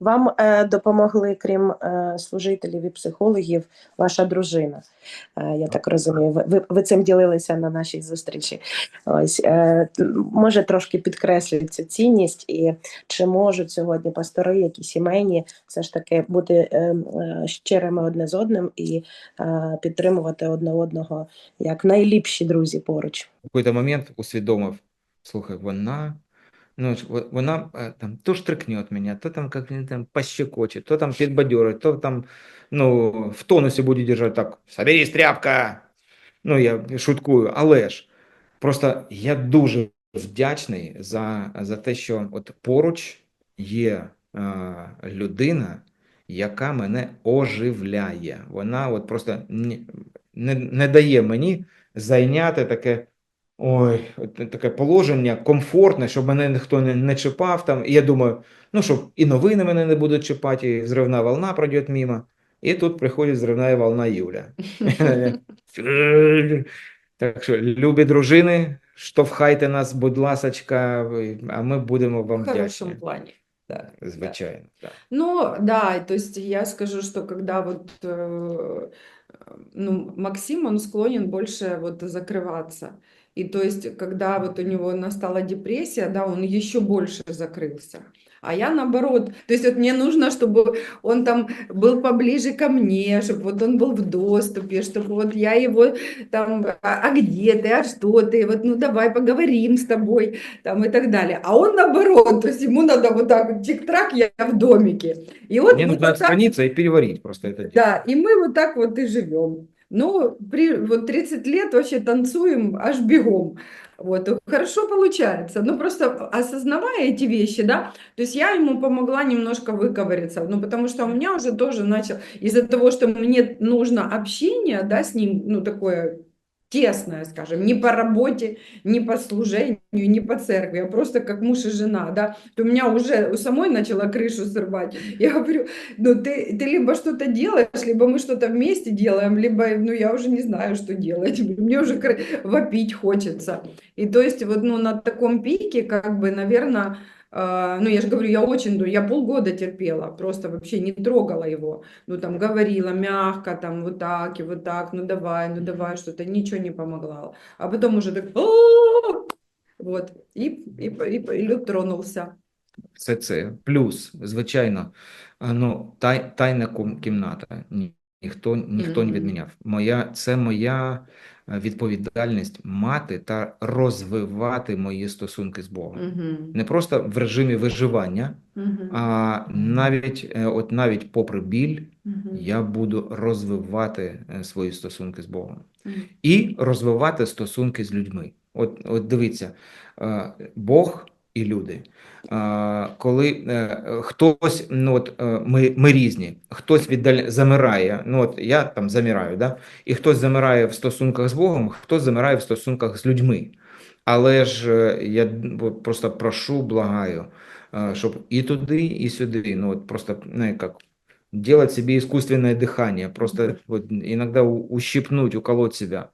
Вам е, допомогли, крім е, служителів і психологів, ваша дружина. Е, я так розумію, ви, ви, цим ділилися на нашій зустрічі. Ось е, може трошки підкреслюють цю цінність, і чи можуть сьогодні пастори, які сімейні, все ж таки бути е, е, щирими одне з одним і е, підтримувати одне одного як найліпші друзі поруч. В момент усвідомив, слухай, вона, ну, вона там то штрикнет мене, то там как там пощекоче, то там підбадьорить, то там, ну, в тонусі буде держати так, соберись, тряпка. Ну, я шуткую, але ж просто я дуже вдячний за, за те, що от поруч є е, людина, яка мене оживляє. Вона от просто ні- не, не дає мені зайняти таке, ой, таке положення комфортне, щоб мене ніхто не, не чіпав там. І я думаю, ну щоб і новини мене не будуть чіпати, і взривна волна пройде мимо. І тут приходить взривна волна Юля. Так що, любі дружини, штовхайте нас, будь ласочка, а ми будемо вам В хорошем вдячні. плане. Да, да. Звичайно. Ну, да, то есть я скажу, что когда вот, э, ну, Максим, он склонен больше вот закрываться. И то есть, когда вот у него настала депрессия, да, он еще больше закрылся. А я наоборот, то есть вот мне нужно, чтобы он там был поближе ко мне, чтобы вот он был в доступе, чтобы вот я его там, а, а где ты, а что ты, вот ну давай поговорим с тобой, там и так далее. А он наоборот, то есть ему надо вот так тик-трак, я в домике. И вот Мне нужно вот так отстраниться и переварить просто это да, и мы вот так вот и живем. Ну, при, вот 30 лет вообще танцуем аж бегом. Вот, хорошо получается. Ну, просто осознавая эти вещи, да, то есть я ему помогла немножко выковыриться, ну, потому что у меня уже тоже начал, из-за того, что мне нужно общение, да, с ним, ну, такое тесное, скажем, не по работе, не по служению, не по церкви, а просто как муж и жена, да, то у меня уже у самой начала крышу срывать. Я говорю, ну, ты, ты либо что-то делаешь, либо мы что-то вместе делаем, либо, ну, я уже не знаю, что делать. Мне уже вопить хочется. И то есть вот, ну, на таком пике, как бы, наверное, ну, я же говорю, я очень, я полгода терпела, просто вообще не трогала его. Ну, там, говорила мягко, там, вот так и вот так, ну, давай, ну, давай, что-то, ничего не помогало. А потом уже так, вот, и, и, и, и лед тронулся. Все це. Плюс, звичайно, ну, тай, тайна кімната. Ні, ніхто, ніхто не відміняв. Моя, це моя е, відповідальність мати та розвивати мої стосунки з Богом. Не просто в режимі виживання, а навіть, е, от навіть попри біль, я буду розвивати е, свої стосунки з Богом. І розвивати стосунки з людьми. От, от дивіться, Бог і люди. Коли е, хтось, ну от е, ми, ми різні, хтось віддаль... замирає, ну от я там замираю, да? і хтось замирає в стосунках з Богом, хтось замирає в стосунках з людьми. Але ж е, я просто прошу, благаю, щоб і туди, і сюди, ну от просто, ну, як делать себе искусственное дыхание, просто вот иногда ущипнуть, уколоть себя.